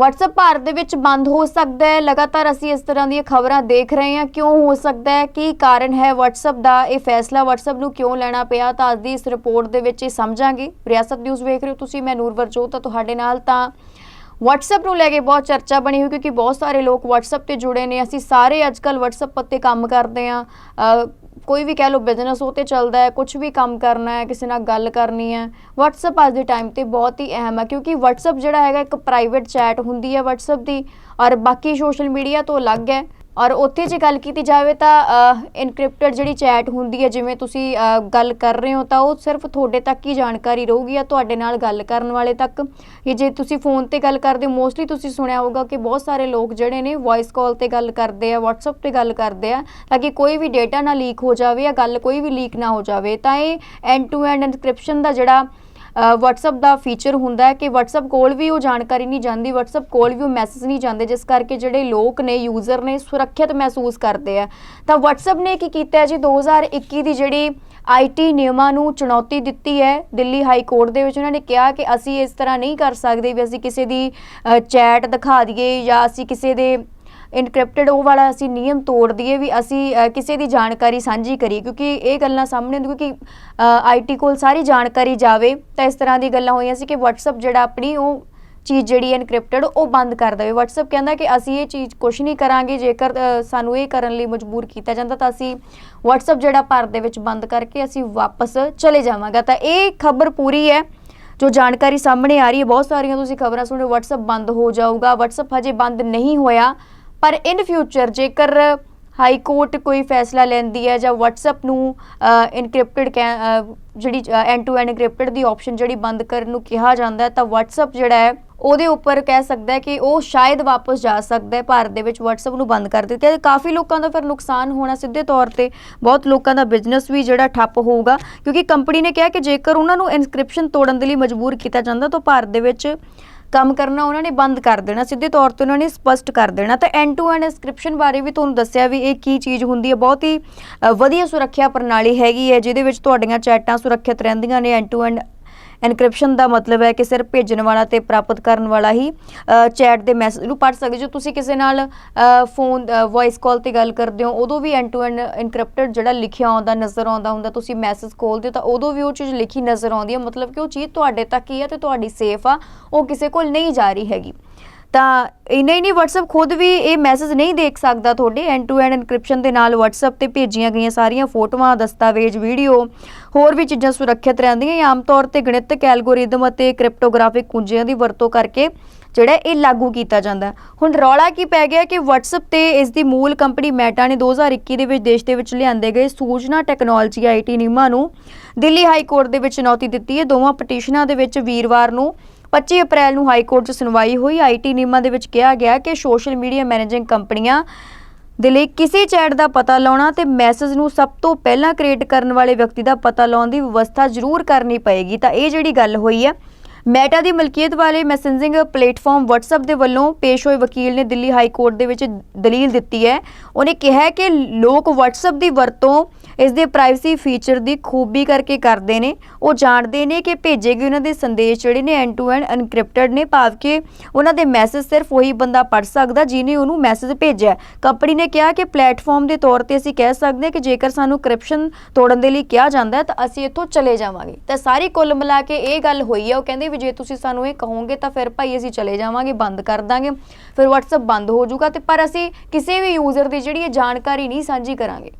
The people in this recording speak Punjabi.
WhatsApp ਭਾਰਤ ਦੇ ਵਿੱਚ ਬੰਦ ਹੋ ਸਕਦਾ ਹੈ। ਲਗਾਤਾਰ ਅਸੀਂ ਇਸ ਤਰ੍ਹਾਂ ਦੀਆਂ ਖਬਰਾਂ ਦੇਖ ਰਹੇ ਹਾਂ। ਕਿਉਂ ਹੋ ਸਕਦਾ ਹੈ? ਕੀ ਕਾਰਨ ਹੈ WhatsApp ਦਾ? ਇਹ ਫੈਸਲਾ WhatsApp ਨੂੰ ਕਿਉਂ ਲੈਣਾ ਪਿਆ? ਤਾਂ ਅੱਜ ਦੀ ਇਸ ਰਿਪੋਰਟ ਦੇ ਵਿੱਚ ਇਹ ਸਮਝਾਂਗੇ। ਰਿਆਸਤ ਨਿਊਜ਼ ਵੇਖ ਰਹੇ ਹੋ ਤੁਸੀਂ, ਮੈਂ ਨੂਰਵਰਜੋਤ ਤਾਂ ਤੁਹਾਡੇ ਨਾਲ। ਤਾਂ WhatsApp ਨੂੰ ਲੈ ਕੇ ਬਹੁਤ ਚਰਚਾ ਬਣੀ ਹੋਈ, ਕਿਉਂਕਿ ਬਹੁਤ ਸਾਰੇ ਲੋਕ WhatsApp ਤੇ ਜੁੜੇ ਨੇ। ਅਸੀਂ ਸਾਰੇ ਅੱਜਕੱਲ WhatsApp ਉੱਤੇ ਕੰਮ ਕਰਦੇ ਆ ਕੋਈ ਵੀ ਕਹਿ ਲਓ ਬਿਜ਼ਨਸ ਉਹ ਤੇ ਚੱਲਦਾ ਹੈ ਕੁਝ ਵੀ ਕੰਮ ਕਰਨਾ ਹੈ, ਕਿਸੇ ਨਾਲ ਗੱਲ ਕਰਨੀ ਹੈ। WhatsApp ਅੱਜ ਦੇ ਟਾਈਮ ਤੇ ਬਹੁਤ ਹੀ ਅਹਿਮ ਹੈ, ਕਿਉਂਕਿ WhatsApp ਜਿਹੜਾ ਹੈਗਾ ਇੱਕ ਪ੍ਰਾਈਵੇਟ ਚੈਟ ਹੁੰਦੀ ਹੈ WhatsApp ਦੀ, ਔਰ ਬਾਕੀ ਸੋਸ਼ਲ ਮੀਡੀਆ ਤੋਂ ਅਲੱਗ ਹੈ। ਔਰ ਉੱਥੇ ਜੇ ਗੱਲ ਕੀਤੀ ਜਾਵੇ ਤਾਂ ਇਨਕ੍ਰਿਪਟਡ ਜਿਹੜੀ ਚੈਟ ਹੁੰਦੀ ਹੈ, ਜਿਵੇਂ ਤੁਸੀਂ ਗੱਲ ਕਰ ਰਹੇ ਹੋ, ਤਾਂ ਉਹ ਸਿਰਫ ਤੁਹਾਡੇ ਤੱਕ ਹੀ ਜਾਣਕਾਰੀ ਰਹੂਗੀ ਆ ਤੁਹਾਡੇ ਨਾਲ ਗੱਲ ਕਰਨ ਵਾਲੇ ਤੱਕ। ਇਹ ਜੇ ਤੁਸੀਂ ਫੋਨ ਤੇ ਗੱਲ ਕਰਦੇ ਹੋ ਮੋਸਟਲੀ ਤੁਸੀਂ ਸੁਣਿਆ ਹੋਊਗਾ ਕਿ ਬਹੁਤ ਸਾਰੇ ਲੋਕ ਜਿਹੜੇ ਨੇ ਵੌਇਸ ਕਾਲ ਤੇ ਗੱਲ ਕਰਦੇ ਆ, WhatsApp ਤੇ ਗੱਲ ਕਰਦੇ ਆ, ਤਾਂ ਕਿ ਕੋਈ ਵੀ ਡੇਟਾ ਨਾ ਲੀਕ ਹੋ ਜਾਵੇ ਜਾਂ ਗੱਲ ਕੋਈ ਵੀ ਲੀਕ ਨਾ ਹੋ ਜਾਵੇ, ਤਾਂ ਇਹ ਐਂਡ ਟੂ ਐਂਡ ਇਨਕ੍ਰਿਪਸ਼ਨ ਦਾ ਜਿਹੜਾ WhatsApp ਦਾ ਫੀਚਰ ਹੁੰਦਾ ਹੈ ਕਿ WhatsApp ਕੋਲ ਵੀ ਉਹ ਜਾਣਕਾਰੀ ਨਹੀਂ ਜਾਂਦੀ, WhatsApp ਕੋਲ ਵੀ ਉਹ ਮੈਸੇਜ ਨਹੀਂ ਜਾਂਦੇ, ਜਿਸ ਕਰਕੇ ਜਿਹੜੇ ਲੋਕ ਨੇ ਯੂਜ਼ਰ ਨੇ ਸੁਰੱਖਿਅਤ ਮਹਿਸੂਸ ਕਰਦੇ ਆ। ਤਾਂ WhatsApp ਨੇ ਕੀ ਕੀਤਾ ਹੈ ਜੀ? 2021 ਦੀ ਜਿਹੜੀ ਆਈਟੀ ਨਿਯਮਾਂ ਨੂੰ ਚੁਣੌਤੀ ਦਿੱਤੀ ਹੈ। ਦਿੱਲੀ ਹਾਈ ਕੋਰਟ ਦੇ ਵਿੱਚ ਉਹਨਾਂ ਨੇ ਕਿਹਾ ਕਿ ਅਸੀਂ ਇਸ ਤਰ੍ਹਾਂ ਨਹੀਂ ਕਰ ਸਕਦੇ ਵੀ ਅਸੀਂ ਕਿਸੇ ਦੀ ਚੈਟ ਦਿਖਾ ਦਈਏ ਜਾਂ ਅਸੀਂ ਕਿਸੇ ਦੇ ਇਨਕ੍ਰਿਪਟਡ ਉਹ ਵਾਲਾ ਅਸੀਂ ਨਿਯਮ ਤੋੜ ਦਈਏ ਵੀ ਅਸੀਂ ਕਿਸੇ ਦੀ ਜਾਣਕਾਰੀ ਸਾਂਝੀ ਕਰੀਏ, ਕਿਉਂਕਿ ਇਹ ਗੱਲਾਂ ਸਾਹਮਣੇ ਆਉਂਦੀਆਂ, ਕਿਉਂਕਿ ਆਈਟੀ ਕੋਲ ਸਾਰੀ ਜਾਣਕਾਰੀ ਜਾਵੇ, ਤਾਂ ਇਸ ਤਰ੍ਹਾਂ ਦੀ ਗੱਲਾਂ ਹੋਈਆਂ ਸੀ ਕਿ WhatsApp ਜਿਹੜਾ ਆਪਣੀ ਉਹ ਚੀਜ਼ ਜਿਹੜੀ ਇਨਕ੍ਰਿਪਟਡ ਉਹ ਬੰਦ ਕਰ ਦੇਵੇ। WhatsApp ਕਹਿੰਦਾ ਕਿ ਅਸੀਂ ਇਹ ਚੀਜ਼ ਕੁਝ ਨਹੀਂ ਕਰਾਂਗੇ, ਜੇਕਰ ਸਾਨੂੰ ਇਹ ਕਰਨ ਲਈ ਮਜਬੂਰ ਕੀਤਾ ਜਾਂਦਾ, ਤਾਂ ਅਸੀਂ WhatsApp ਜਿਹੜਾ ਭਾਰਤ ਦੇ ਵਿੱਚ ਬੰਦ ਕਰਕੇ ਅਸੀਂ ਵਾਪਸ ਚਲੇ ਜਾਵਾਂਗਾ। ਤਾਂ ਇਹ ਖਬਰ ਪੂਰੀ ਹੈ, ਜੋ ਜਾਣਕਾਰੀ ਸਾਹਮਣੇ ਆ ਰਹੀ ਹੈ। ਬਹੁਤ ਸਾਰੀਆਂ ਤੁਸੀਂ ਖਬਰਾਂ ਸੁਣ ਰਹੇ WhatsApp ਬੰਦ ਹੋ ਜਾਊਗਾ। WhatsApp ਹਜੇ ਬੰਦ ਨਹੀਂ ਹੋਇਆ। ਪਰ ਇਨ ਫਿਊਚਰ ਜੇਕਰ ਹਾਈ ਕੋਰਟ ਕੋਈ ਫੈਸਲਾ ਲੈਂਦੀ ਹੈ ਜਾਂ WhatsApp ਨੂੰ ਇਨਕ੍ਰਿਪਟਡ ਜਿਹੜੀ ਐਂਡ ਟੂ ਐਂਡ ਇਨਕ੍ਰਿਪਟਡ ਦੀ ਆਪਸ਼ਨ ਜਿਹੜੀ ਬੰਦ ਕਰਨ ਨੂੰ ਕਿਹਾ ਜਾਂਦਾ ਹੈ, ਤਾਂ WhatsApp ਜਿਹੜਾ ਹੈ, ਉਹਦੇ ਉੱਪਰ ਕਹਿ ਸਕਦਾ ਹੈ ਕਿ ਉਹ ਸ਼ਾਇਦ ਵਾਪਸ ਜਾ ਸਕਦਾ ਹੈ, ਭਾਰਤ ਦੇ ਵਿੱਚ WhatsApp ਨੂੰ ਬੰਦ ਕਰ ਦਿੱਤਾ। ਤੇ ਕਾਫੀ ਲੋਕਾਂ ਦਾ ਫਿਰ ਨੁਕਸਾਨ ਹੋਣਾ ਸਿੱਧੇ ਤੌਰ ਤੇ ਬਹੁਤ ਲੋਕਾਂ ਦਾ ਬਿਜ਼ਨਸ ਵੀ ਜਿਹੜਾ ਠੱਪ ਹੋਊਗਾ, ਕਿਉਂਕਿ ਕੰਪਨੀ ਨੇ ਕਿਹਾ ਕਿ ਜੇਕਰ ਉਹਨਾਂ ਨੂੰ ਇਨਕ੍ਰਿਪਸ਼ਨ ਤੋੜਨ ਦੇ ਲਈ ਮਜਬੂਰ ਕੀਤਾ ਜਾਂਦਾ, ਤਾਂ ਭਾਰਤ ਦੇ ਵਿੱਚ ਕੰਮ ਕਰਨਾ ਉਹਨਾਂ ਨੇ ਬੰਦ ਕਰ ਦੇਣਾ, ਸਿੱਧੇ ਤੌਰ ਤੇ ਉਹਨਾਂ ਨੇ ਸਪਸ਼ਟ ਕਰ ਦੇਣਾ। ਤਾਂ ਐਂਡ ਟੂ ਐਂਡ ਇਨਕ੍ਰਿਪਸ਼ਨ ਬਾਰੇ ਵੀ ਤੁਹਾਨੂੰ ਦੱਸਿਆ ਵੀ ਇਹ ਕੀ ਚੀਜ਼ ਹੁੰਦੀ ਹੈ। ਬਹੁਤ ਹੀ ਵਧੀਆ ਸੁਰੱਖਿਆ ਪ੍ਰਣਾਲੀ ਹੈਗੀ ਹੈ, ਜਿਹਦੇ ਵਿੱਚ ਤੁਹਾਡੀਆਂ ਚੈਟਾਂ ਸੁਰੱਖਿਅਤ ਰਹਿੰਦੀਆਂ ਨੇ ਐਂਡ ਟੂ ਐਂਡ ਐਨਕ੍ਰਿਪਸ਼ਨ ਦਾ ਮਤਲਬ ਹੈ ਕਿ ਸਿਰਫ ਭੇਜਣ ਵਾਲਾ ਤੇ ਪ੍ਰਾਪਤ ਕਰਨ ਵਾਲਾ ਹੀ ਚੈਟ ਦੇ ਮੈਸੇਜ ਨੂੰ ਪੜ੍ਹ ਸਕਦੇ ਜੋ ਤੁਸੀਂ ਕਿਸੇ ਨਾਲ ਫੋਨ ਵੌਇਸ ਕਾਲ ਤੇ ਗੱਲ ਕਰਦੇ ਹੋ, ਉਦੋਂ ਵੀ ਐਂਡ ਟੂ ਐਂਡ ਇਨਕ੍ਰਿਪਟਡ ਜਿਹੜਾ ਲਿਖਿਆ ਆਉਂਦਾ, ਨਜ਼ਰ ਆਉਂਦਾ ਹੁੰਦਾ, ਤੁਸੀਂ ਮੈਸੇਜ ਖੋਲਦੇ ਹੋ ਤਾਂ ਉਦੋਂ ਵੀ ਉਹ ਚੀਜ਼ ਲਿਖੀ ਨਜ਼ਰ ਆਉਂਦੀ ਹੈ। ਮਤਲਬ ਕਿ ਉਹ ਚੀਜ਼ ਤੁਹਾਡੇ ਤੱਕ ਹੀ ਹੈ ਤੇ ਤੁਹਾਡੀ ਸੇਫ ਆ, ਉਹ ਕਿਸੇ ਕੋਲ ਨਹੀਂ ਜਾ ਰਹੀ ਹੈਗੀ। ਤਾਂ ਇੰਨਾ ਹੀ ਨਹੀਂ WhatsApp ਖੁਦ ਵੀ ਇਹ ਮੈਸੇਜ ਨਹੀਂ ਦੇਖ ਸਕਦਾ ਤੁਹਾਡੇ ਐਂਡ ਟੂ ਐਂਡ ਇਨਕ੍ਰਿਪਸ਼ਨ ਦੇ ਨਾਲ WhatsApp ਤੇ ਭੇਜੀਆਂ ਗਈਆਂ ਸਾਰੀਆਂ ਫੋਟੋਆਂ, ਦਸਤਾਵੇਜ਼ ਵੀਡੀਓ ਹੋਰ ਵੀ ਚੀਜ਼ਾਂ ਸੁਰੱਖਿਅਤ ਰਹਿੰਦੀਆਂ। ਇਹ ਆਮ ਤੌਰ ਤੇ ਗਣਿਤਕ ਐਲਗੋਰਿਦਮ ਅਤੇ ਕ੍ਰਿਪਟੋਗ੍ਰਾਫਿਕ ਕੁੰਜੀਆਂ ਦੀ ਵਰਤੋਂ ਕਰਕੇ ਜਿਹੜਾ ਇਹ ਲਾਗੂ ਕੀਤਾ ਜਾਂਦਾ ਹੁਣ ਰੌਲਾ ਕੀ ਪੈ ਗਿਆ ਕਿ WhatsApp ਤੇ ਇਸ ਦੀ ਮੂਲ ਕੰਪਨੀ ਮੈਟਾ ਨੇ 2021 ਦੇ ਵਿੱਚ ਦੇਸ਼ ਦੇ ਵਿੱਚ ਲਿਆਂਦੇ ਗਏ ਸੂਚਨਾ ਟੈਕਨੋਲੋਜੀ ਆਈਟੀ ਨਿਯਮਾਂ ਨੂੰ ਦਿੱਲੀ ਹਾਈ ਕੋਰਟ ਦੇ ਵਿੱਚ ਚੁਣੌਤੀ ਦਿੱਤੀ ਹੈ। ਦੋਵਾਂ ਪਟੀਸ਼ਨਾਂ ਦੇ ਵਿੱਚ ਵੀਰਵਾਰ ਨੂੰ 25 ਅਪ੍ਰੈਲ ਨੂੰ ਹਾਈ ਕੋਰਟ 'ਚ ਸੁਣਵਾਈ ਹੋਈ। ਆਈਟੀ ਨਿਯਮਾਂ ਦੇ ਵਿੱਚ ਕਿਹਾ ਗਿਆ ਕਿ ਸੋਸ਼ਲ ਮੀਡੀਆ ਮੈਨੇਜਿੰਗ ਕੰਪਨੀਆਂ ਦੇ ਲਈ ਕਿਸੇ ਚੈਟ ਦਾ ਪਤਾ ਲਾਉਣਾ ਤੇ ਮੈਸੇਜ ਨੂੰ ਸਭ ਤੋਂ ਪਹਿਲਾਂ ਕ੍ਰੀਏਟ ਕਰਨ ਵਾਲੇ ਵਿਅਕਤੀ ਦਾ ਪਤਾ ਲਾਉਣ ਦੀ ਵਿਵਸਥਾ ਜ਼ਰੂਰ ਕਰਨੀ ਪਏਗੀ। ਤਾਂ ਇਹ ਜਿਹੜੀ ਗੱਲ ਹੋਈ ਹੈ, ਮੈਟਾ ਦੀ ਮਲਕੀਅਤ ਵਾਲੇ ਮੈਸੇਜਿੰਗ ਪਲੇਟਫਾਰਮ WhatsApp ਦੇ ਵੱਲੋਂ ਪੇਸ਼ ਹੋਏ ਵਕੀਲ ਨੇ ਦਿੱਲੀ ਹਾਈ ਕੋਰਟ ਦੇ ਵਿੱਚ ਦਲੀਲ ਦਿੱਤੀ ਹੈ। ਉਹਨੇ ਕਿਹਾ ਕਿ ਲੋਕ WhatsApp ਦੀ ਵਰਤੋਂ ਇਸ ਦੇ ਪ੍ਰਾਈਵੇਸੀ ਫੀਚਰ ਦੀ ਖੂਬੀ ਕਰਕੇ ਕਰਦੇ ਨੇ। ਉਹ ਜਾਣਦੇ ਨੇ ਕਿ ਭੇਜੇ ਗਏ ਉਹਨਾਂ ਦੇ ਸੰਦੇਸ਼ ਜਿਹੜੇ ਨੇ ਐਂਡ ਟੂ ਐਂਡ ਐਨਕ੍ਰਿਪਟਡ ਨੇ, ਭਾਵ ਕਿ ਉਹਨਾਂ ਦੇ ਮੈਸੇਜ ਸਿਰਫ ਉਹੀ ਬੰਦਾ ਪੜ੍ਹ ਸਕਦਾ ਜਿਹਨੇ ਉਹਨੂੰ ਮੈਸੇਜ ਭੇਜਿਆ ਕੰਪਨੀ ਨੇ ਕਿਹਾ ਕਿ ਪਲੇਟਫਾਰਮ ਦੇ ਤੌਰ ਤੇ ਅਸੀਂ ਕਹਿ ਸਕਦੇ ਹਾਂ ਕਿ ਜੇਕਰ ਸਾਨੂੰ ਕਰਪਸ਼ਨ ਤੋੜਨ ਦੇ ਲਈ ਕਿਹਾ ਜਾਂਦਾ ਤਾਂ ਅਸੀਂ ਇੱਥੋਂ ਚਲੇ ਜਾਵਾਂਗੇ। ਤਾਂ ਸਾਰੀ ਕੁੱਲ ਮਿਲਾ ਕੇ ਇਹ ਗੱਲ ਹੋਈ ਹੈ, ਉਹ ਕਹਿੰਦੇ ਵੀ ਜੇ ਤੁਸੀਂ ਸਾਨੂੰ ਇਹ ਕਹੋਗੇ ਤਾਂ ਫਿਰ ਭਾਈ ਅਸੀਂ ਚਲੇ ਜਾਵਾਂਗੇ, ਬੰਦ ਕਰ ਦਾਂਗੇ, ਫਿਰ WhatsApp ਬੰਦ ਹੋ ਜਾਊਗਾ ਤੇ ਪਰ ਅਸੀਂ ਕਿਸੇ ਵੀ ਯੂਜ਼ਰ ਦੀ ਜਿਹੜੀ ਇਹ ਜਾਣਕਾਰੀ ਨਹੀਂ ਸਾਂਝੀ ਕਰਾਂਗੇ।